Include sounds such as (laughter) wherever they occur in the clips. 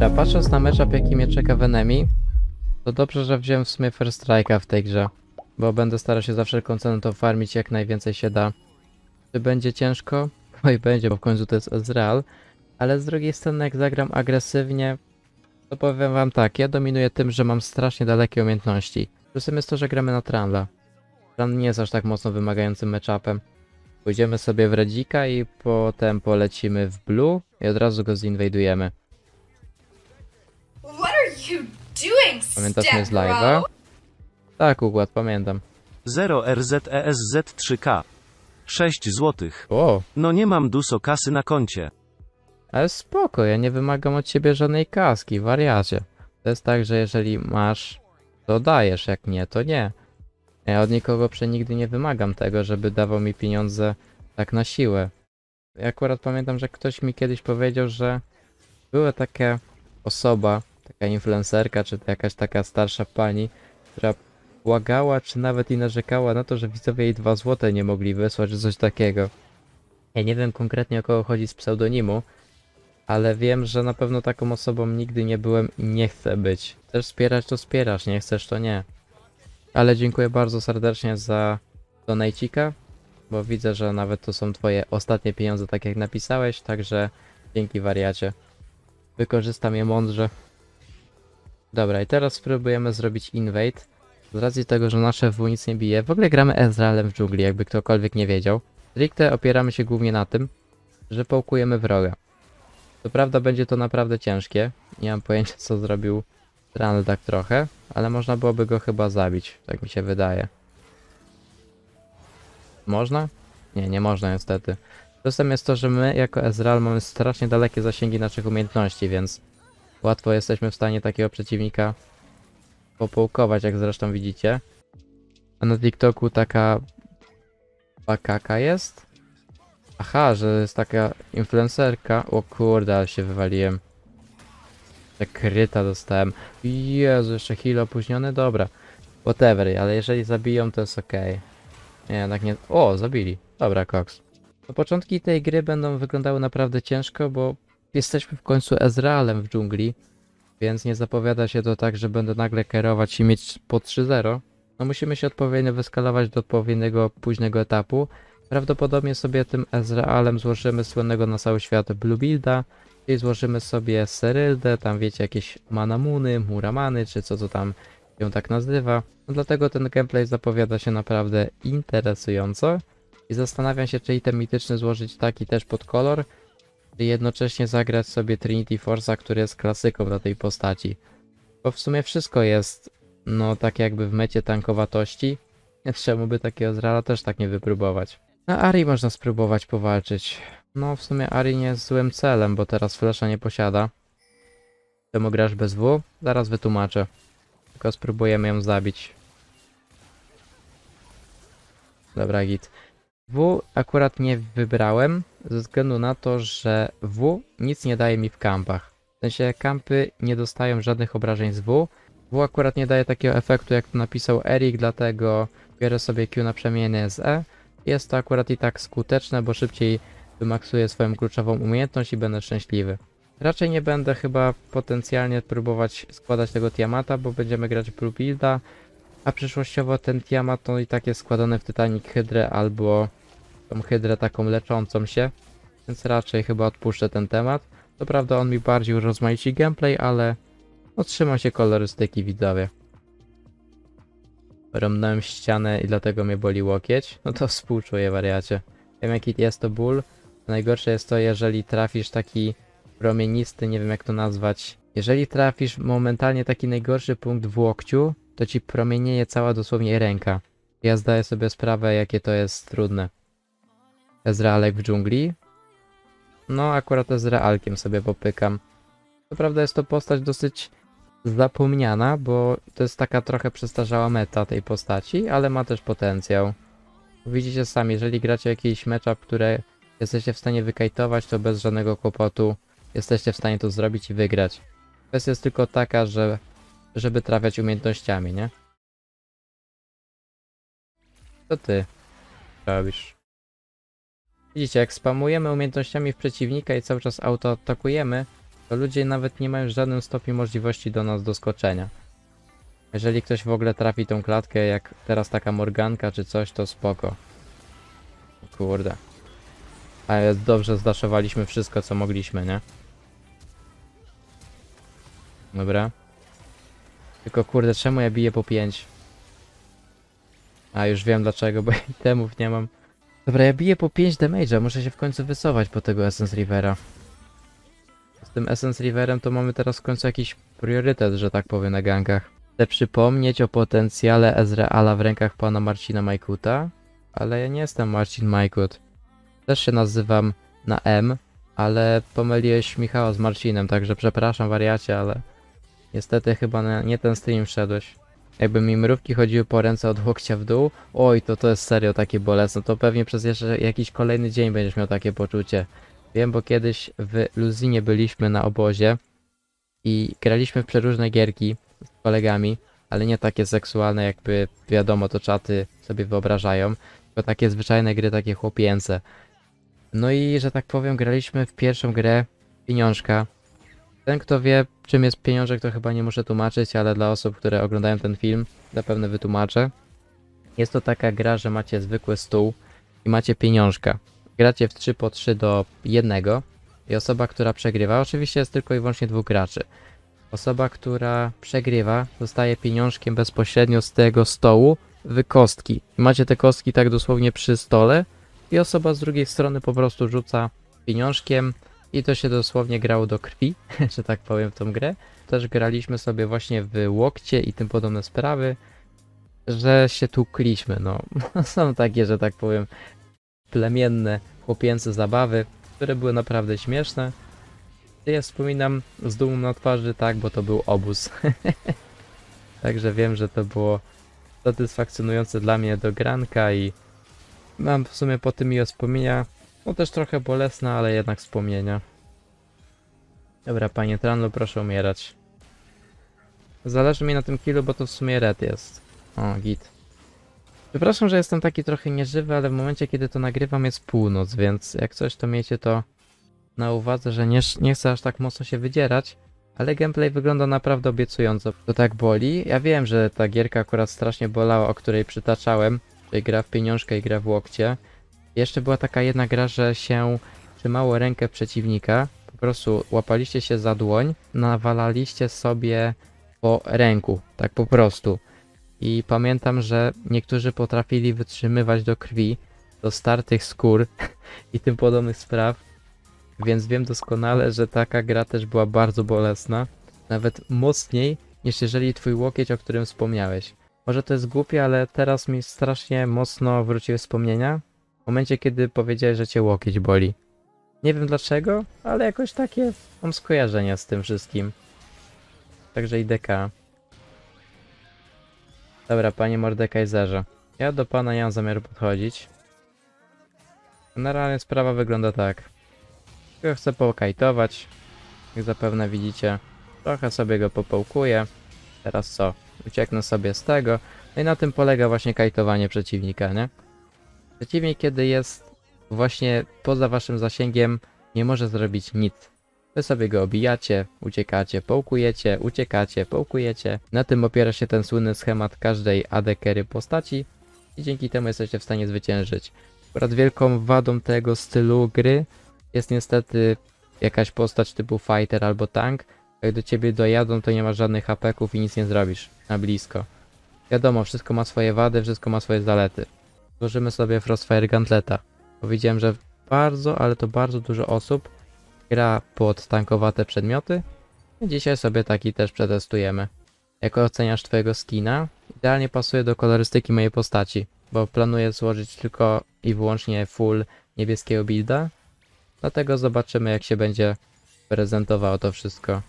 Dobra, patrząc na matchup jaki mnie czeka w enemy, to dobrze, że wziąłem w sumie first strike'a w tej grze. Bo będę starał się za wszelką cenę to farmić jak najwięcej się da. Czy będzie ciężko? (laughs) Oj, będzie, bo w końcu to jest Ezreal. Ale z drugiej strony, jak zagram agresywnie, to powiem wam tak, ja dominuję tym, że mam strasznie dalekie umiejętności. Plusem jest to, że gramy na Tranla. Tran nie jest aż tak mocno wymagającym matchupem. Pójdziemy sobie w Redzika i potem polecimy w Blue i od razu go zinwajdujemy. Pamiętasz mnie z live'a? Tak, układ, pamiętam. 0RZESZ3K. 6 złotych. O, No nie mam duso kasy na koncie. ale spoko, ja nie wymagam od ciebie żadnej kaski, wariacie. To jest tak, że jeżeli masz, to dajesz, jak nie, to nie. Ja od nikogo przenigdy nie wymagam tego, żeby dawał mi pieniądze tak na siłę. Ja akurat pamiętam, że ktoś mi kiedyś powiedział, że była taka osoba, taka influencerka, czy jakaś taka starsza pani, która błagała, czy nawet i narzekała na to, że widzowie jej 2 złote nie mogli wysłać, czy coś takiego. Ja nie wiem konkretnie o kogo chodzi z pseudonimu, ale wiem, że na pewno taką osobą nigdy nie byłem i nie chcę być. Chcesz wspierać, to wspierasz, nie chcesz, to nie. Ale dziękuję bardzo serdecznie za donajcika, bo widzę, że nawet to są twoje ostatnie pieniądze, tak jak napisałeś, także dzięki wariacie. Wykorzystam je mądrze. Dobra, i teraz spróbujemy zrobić invade. Z racji tego, że nasze W nic nie bije, w ogóle gramy Ezrealem w dżungli, jakby ktokolwiek nie wiedział. Stricte opieramy się głównie na tym, że połkujemy wroga. Co prawda będzie to naprawdę ciężkie. Nie mam pojęcia co zrobił Trundle tak trochę, ale można byłoby go chyba zabić, tak mi się wydaje. Można? Nie, nie można niestety. Plusem jest to, że my jako Ezreal mamy strasznie dalekie zasięgi naszych umiejętności, więc łatwo jesteśmy w stanie takiego przeciwnika popołkować, jak zresztą widzicie. A na TikToku taka bakaka jest? Aha, że jest taka influencerka. O kurde, ale się wywaliłem. Kryta dostałem. Jezu, jeszcze heal opóźniony? Dobra. Whatever, ale jeżeli zabiją, to jest okej. Nie, jednak nie... O, zabili. Dobra, Cox. No, początki tej gry będą wyglądały naprawdę ciężko, bo jesteśmy w końcu Ezrealem w dżungli, więc nie zapowiada się to tak, że będę nagle kierować i mieć po 3-0. No musimy się odpowiednio wyskalować do odpowiedniego późnego etapu. Prawdopodobnie sobie tym Ezrealem złożymy słynnego na cały świat Blue Builda, i złożymy sobie Seryldę, tam wiecie, jakieś Manamuny, Muramany, czy co to tam ją tak nazywa. No dlatego ten gameplay zapowiada się naprawdę interesująco i zastanawiam się, czy item mityczny złożyć taki też pod kolor, jednocześnie zagrać sobie Trinity Force'a, który jest klasyką dla tej postaci. Bo w sumie wszystko jest, no tak jakby w mecie tankowatości, (laughs) czemu by takiego Ezreala też tak nie wypróbować. Na Ari można spróbować powalczyć. No, w sumie Ari nie jest złym celem, bo teraz flesza nie posiada. Czemu grasz bez W? Zaraz wytłumaczę. Tylko spróbujemy ją zabić. Dobra, git. W akurat nie wybrałem, ze względu na to, że W nic nie daje mi w kampach. W sensie kampy nie dostają żadnych obrażeń z W. W akurat nie daje takiego efektu, jak to napisał Erik, dlatego biorę sobie Q na przemienę z E. Jest to akurat i tak skuteczne, bo szybciej wymaksuję swoją kluczową umiejętność i będę szczęśliwy. Raczej nie będę chyba potencjalnie próbować składać tego Tiamata, bo będziemy grać Blue Builda, a przyszłościowo ten Tiamat to i tak jest składany w Titanic Hydrę albo tą Hydrę taką leczącą się, więc raczej chyba odpuszczę ten temat. Co prawda on mi bardziej urozmaici gameplay, ale no, trzyma się kolorystyki widzowie. Romnąłem ścianę i dlatego mnie boli łokieć. No to współczuję wariacie. Wiem jaki jest to ból. Najgorsze jest to, jeżeli trafisz taki promienisty, nie wiem jak to nazwać. Jeżeli trafisz momentalnie taki najgorszy punkt w łokciu, to ci promienieje cała dosłownie ręka. Ja zdaję sobie sprawę, jakie to jest trudne. Ezrealek w dżungli? No, akurat Ezrealkiem sobie popykam. Co prawda jest to postać dosyć zapomniana, bo to jest taka trochę przestarzała meta tej postaci, ale ma też potencjał. Widzicie sami, jeżeli gracie jakiś matchup, które jesteście w stanie wykajtować, to bez żadnego kłopotu jesteście w stanie to zrobić i wygrać. Kwestia jest tylko taka, że żeby trafiać umiejętnościami, nie? Co ty robisz? Widzicie, jak spamujemy umiejętnościami w przeciwnika i cały czas autoatakujemy, to ludzie nawet nie mają w żadnym stopniu możliwości do nas doskoczenia. Jeżeli ktoś w ogóle trafi tą klatkę, jak teraz taka Morganka czy coś, to spoko. Kurde. Ale dobrze zdaszowaliśmy wszystko, co mogliśmy, nie? Dobra. Tylko kurde, czemu ja biję po 5? A, już wiem dlaczego, bo (laughs) itemów nie mam. Dobra, ja biję po 5 damage'a, muszę się w końcu wysować po tego Essence Rivera. Z tym Essence Riverem to mamy teraz w końcu jakiś priorytet, że tak powiem, na gankach. Chcę przypomnieć o potencjale Ezreala w rękach pana Marcina Majkuta, ale ja nie jestem Marcin Majkut. Też się nazywam na M, ale pomyliłeś Michała z Marcinem, także przepraszam wariacie, ale niestety chyba na nie ten stream wszedłeś. Jakby mi mrówki chodziły po ręce od łokcia w dół, oj, to to jest serio takie bolesne, to pewnie przez jeszcze jakiś kolejny dzień będziesz miał takie poczucie. Wiem, bo kiedyś w Luzinie byliśmy na obozie i graliśmy w przeróżne gierki z kolegami, ale nie takie seksualne, jakby wiadomo, to czaty sobie wyobrażają, tylko takie zwyczajne gry, takie chłopięce. No i, że tak powiem, graliśmy w pierwszą grę Pieniążka. Ten, kto wie, czym jest pieniążek, to chyba nie muszę tłumaczyć, ale dla osób, które oglądają ten film, zapewne wytłumaczę. Jest to taka gra, że macie zwykły stół i macie pieniążka. Gracie w 3 po 3 do 1 i osoba, która przegrywa, oczywiście jest tylko i wyłącznie dwóch graczy. Osoba, która przegrywa, dostaje pieniążkiem bezpośrednio z tego stołu w kostki. Macie te kostki tak dosłownie przy stole i osoba z drugiej strony po prostu rzuca pieniążkiem i to się dosłownie grało do krwi, (laughs) że tak powiem, w tą grę. Też graliśmy sobie właśnie w łokcie i tym podobne sprawy, że się tukliśmy, no. (laughs) Są takie, że tak powiem, plemienne, chłopięce zabawy, które były naprawdę śmieszne. Ja wspominam z dumą na twarzy, tak, bo to był obóz. (laughs) Także wiem, że to było satysfakcjonujące dla mnie do granka i mam w sumie po tym miłe wspomnienia. No też trochę bolesne, ale jednak wspomnienia. Dobra, panie Tranlu, proszę umierać. Zależy mi na tym kilu, bo to w sumie red jest. O, git. Przepraszam, że jestem taki trochę nieżywy, ale w momencie, kiedy to nagrywam jest północ, więc jak coś, to miejcie to na uwadze, że nie, nie chcę aż tak mocno się wydzierać, ale gameplay wygląda naprawdę obiecująco. To tak boli. Ja wiem, że ta gierka akurat strasznie bolała, o której przytaczałem, czyli gra w pieniążkę i gra w łokcie. Jeszcze była taka jedna gra, że się trzymało rękę przeciwnika, po prostu łapaliście się za dłoń, nawalaliście sobie po ręku, tak po prostu. I pamiętam, że niektórzy potrafili wytrzymywać do krwi, do startych skór (laughs) i tym podobnych spraw, więc wiem doskonale, że taka gra też była bardzo bolesna, nawet mocniej niż jeżeli twój łokieć, o którym wspomniałeś. Może to jest głupie, ale teraz mi strasznie mocno wróciły wspomnienia, w momencie kiedy powiedziałeś, że cię łokieć boli. Nie wiem dlaczego, ale jakoś takie mam skojarzenia z tym wszystkim. Także IDK. Dobra, panie Mordekaiserze. Ja do pana nie mam zamiaru podchodzić. Generalnie sprawa wygląda tak. Tylko chcę pokajtować. Jak zapewne widzicie, trochę sobie go popołkuję. Teraz co? Ucieknę sobie z tego. No i na tym polega właśnie kajtowanie przeciwnika, nie? Przeciwnik, kiedy jest właśnie poza waszym zasięgiem, nie może zrobić nic. Wy sobie go obijacie, uciekacie, połkujecie, uciekacie, połkujecie. Na tym opiera się ten słynny schemat każdej AD carry postaci i dzięki temu jesteście w stanie zwyciężyć. Akurat wielką wadą tego stylu gry jest niestety jakaś postać typu fighter albo tank. Jak do ciebie dojadą, to nie masz żadnych hapeków i nic nie zrobisz na blisko. Wiadomo, wszystko ma swoje wady, wszystko ma swoje zalety. Tworzymy sobie Frostfire Gantleta. Powiedziałem, że bardzo, ale to bardzo dużo osób gra pod tankowate przedmioty. Dzisiaj sobie taki też przetestujemy. Jak oceniasz twojego skina? Idealnie pasuje do kolorystyki mojej postaci, bo planuję złożyć tylko i wyłącznie full niebieskiego builda. Dlatego zobaczymy jak się będzie prezentowało to wszystko.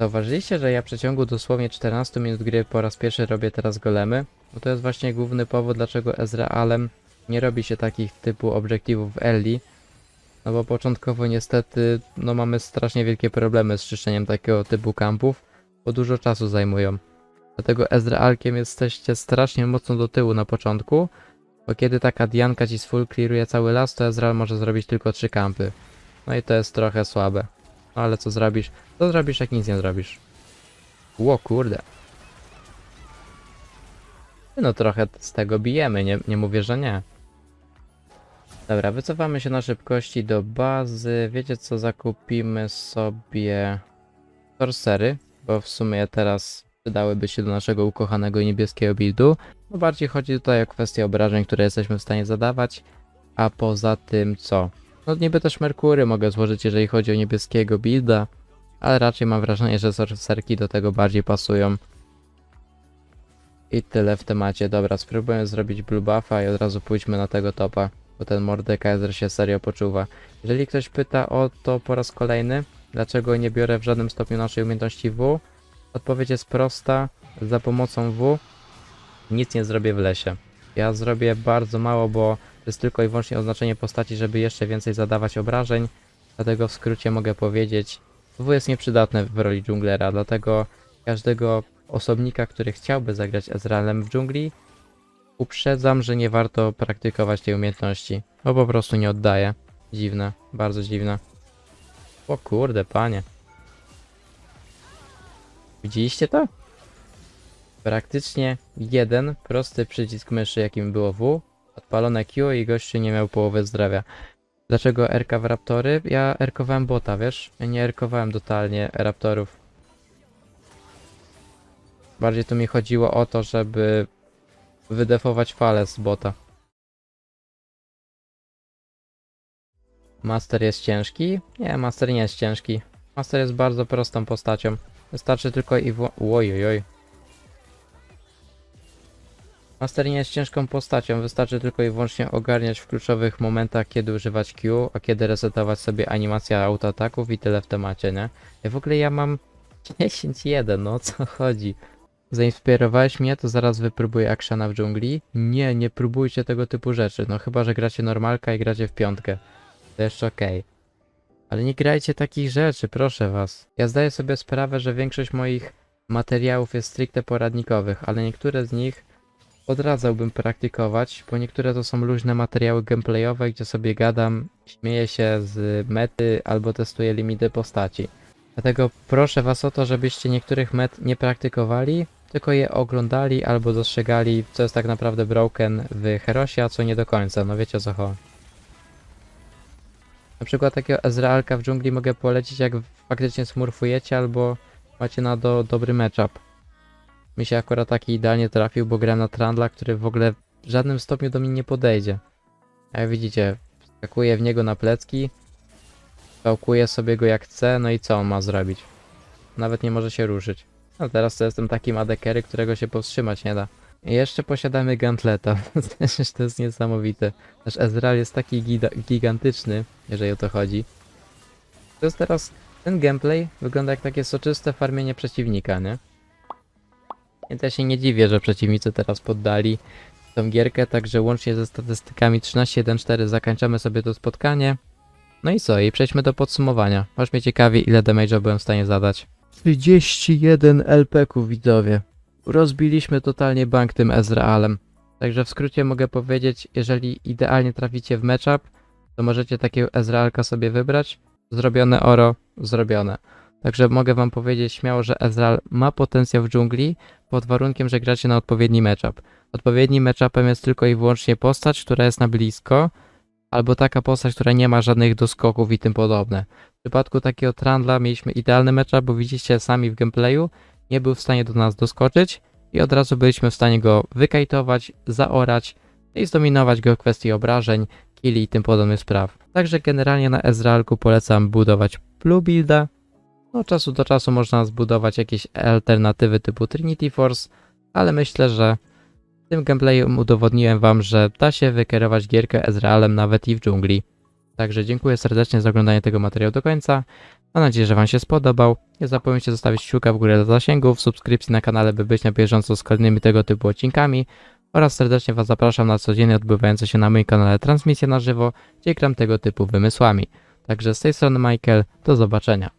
Zauważyliście, że ja w przeciągu dosłownie 14 minut gry po raz pierwszy robię teraz golemy? Bo to jest właśnie główny powód, dlaczego Ezrealem nie robi się takich typu obiektywów w early. No bo początkowo niestety no mamy strasznie wielkie problemy z czyszczeniem takiego typu kampów, bo dużo czasu zajmują. Dlatego Ezrealkiem jesteście strasznie mocno do tyłu na początku, bo kiedy taka Dianka ci z full clearuje cały las, to Ezreal może zrobić tylko 3 kampy. No i to jest trochę słabe. Ale co zrobisz? Co zrobisz, jak nic nie zrobisz? Ło, kurde. No trochę z tego bijemy, nie, nie mówię, że nie. Dobra, wycofamy się na szybkości do bazy. Wiecie co, zakupimy sobie sorcery, bo w sumie teraz przydałyby się do naszego ukochanego niebieskiego buildu. No bardziej chodzi tutaj o kwestię obrażeń, które jesteśmy w stanie zadawać. A poza tym co? No niby też Merkury mogę złożyć, jeżeli chodzi o niebieskiego builda, ale raczej mam wrażenie, że sorcerki do tego bardziej pasują. I tyle w temacie. Dobra, spróbuję zrobić blue buffa i od razu pójdźmy na tego topa, bo ten Mordekaiser się serio poczuwa. Jeżeli ktoś pyta o to po raz kolejny, dlaczego nie biorę w żadnym stopniu naszej umiejętności W, odpowiedź jest prosta. Za pomocą W nic nie zrobię w lesie. Ja zrobię bardzo mało, bo jest tylko i wyłącznie oznaczenie postaci, żeby jeszcze więcej zadawać obrażeń. Dlatego w skrócie mogę powiedzieć, W jest nieprzydatne w roli dżunglera, dlatego każdego osobnika, który chciałby zagrać Ezrealem w dżungli, uprzedzam, że nie warto praktykować tej umiejętności, bo po prostu nie oddaje. Dziwne, bardzo dziwne. O kurde, panie. Widzieliście to? Praktycznie jeden prosty przycisk myszy, jakim było W, odpalone Q i gościu nie miał połowy zdrowia. Dlaczego RK w Raptory? Ja erkowałem bota, wiesz? Ja nie erkowałem totalnie Raptorów. Bardziej tu mi chodziło o to, żeby wydefować falę z bota. Master jest ciężki? Nie, Master nie jest ciężki. Master jest bardzo prostą postacią. Wystarczy tylko i w... Ojojoj. Master nie jest ciężką postacią, wystarczy tylko i wyłącznie ogarniać w kluczowych momentach, kiedy używać Q, a kiedy resetować sobie animację autoataków i tyle w temacie, nie? I w ogóle ja mam 10-1, no o co chodzi? Zainspirowałeś mnie, to zaraz wypróbuję Akshana w dżungli. Nie, nie próbujcie tego typu rzeczy. No chyba, że gracie normalka i gracie w piątkę. To jeszcze okej. Ale nie grajcie takich rzeczy, proszę was. Ja zdaję sobie sprawę, że większość moich materiałów jest stricte poradnikowych, ale niektóre z nich odradzałbym praktykować, bo niektóre to są luźne materiały gameplayowe, gdzie sobie gadam, śmieję się z mety albo testuję limity postaci. Dlatego proszę was o to, żebyście niektórych met nie praktykowali, tylko je oglądali albo dostrzegali, co jest tak naprawdę broken w Herosie, a co nie do końca. No wiecie o co chodzi. Na przykład takiego Ezrealka w dżungli mogę polecić, jak faktycznie smurfujecie albo macie na do dobry matchup. Mi się akurat taki idealnie trafił, bo gram na Trandla, który w ogóle w żadnym stopniu do mnie nie podejdzie. A jak widzicie, skakuję w niego na plecki, Pałkuję sobie go jak chcę, no i co on ma zrobić? Nawet nie może się ruszyć. No teraz to jestem takim adekery, którego się powstrzymać nie da. I jeszcze posiadamy Gantleta. (laughs) To jest niesamowite. Nasz Ezreal jest taki gigantyczny, jeżeli o to chodzi. To jest teraz... Ten gameplay wygląda jak takie soczyste farmienie przeciwnika, nie? Więc ja się nie dziwię, że przeciwnicy teraz poddali tą gierkę, także łącznie ze statystykami 13-1-4 zakończamy sobie to spotkanie. No i co? I przejdźmy do podsumowania. Aż mnie ciekawi, ile damage'a byłem w stanie zadać. 31 LP-ków, widzowie. Rozbiliśmy totalnie bank tym Ezrealem. Także w skrócie mogę powiedzieć, jeżeli idealnie traficie w matchup, to możecie takiego Ezrealka sobie wybrać. Zrobione oro, zrobione. Także mogę wam powiedzieć śmiało, że Ezreal ma potencjał w dżungli, pod warunkiem, że gracie na odpowiedni matchup. Odpowiednim matchupem jest tylko i wyłącznie postać, która jest na blisko, albo taka postać, która nie ma żadnych doskoków i tym podobne. W przypadku takiego Trandla mieliśmy idealny matchup, bo widzicie sami w gameplayu, nie był w stanie do nas doskoczyć i od razu byliśmy w stanie go wykajtować, zaorać i zdominować go w kwestii obrażeń, killi i tym podobnych spraw. Także generalnie na Ezrealku polecam budować blue builda. No czasu do czasu można zbudować jakieś alternatywy typu Trinity Force, ale myślę, że tym gameplayu udowodniłem wam, że da się wykierować gierkę Ezrealem nawet i w dżungli. Także dziękuję serdecznie za oglądanie tego materiału do końca. Mam nadzieję, że wam się spodobał. Nie zapomnijcie zostawić kciuka w górę dla zasięgów, subskrypcji na kanale, by być na bieżąco z kolejnymi tego typu odcinkami. Oraz serdecznie was zapraszam na codziennie odbywające się na moim kanale transmisje na żywo, gdzie gram tego typu wymysłami. Także z tej strony Michael, do zobaczenia.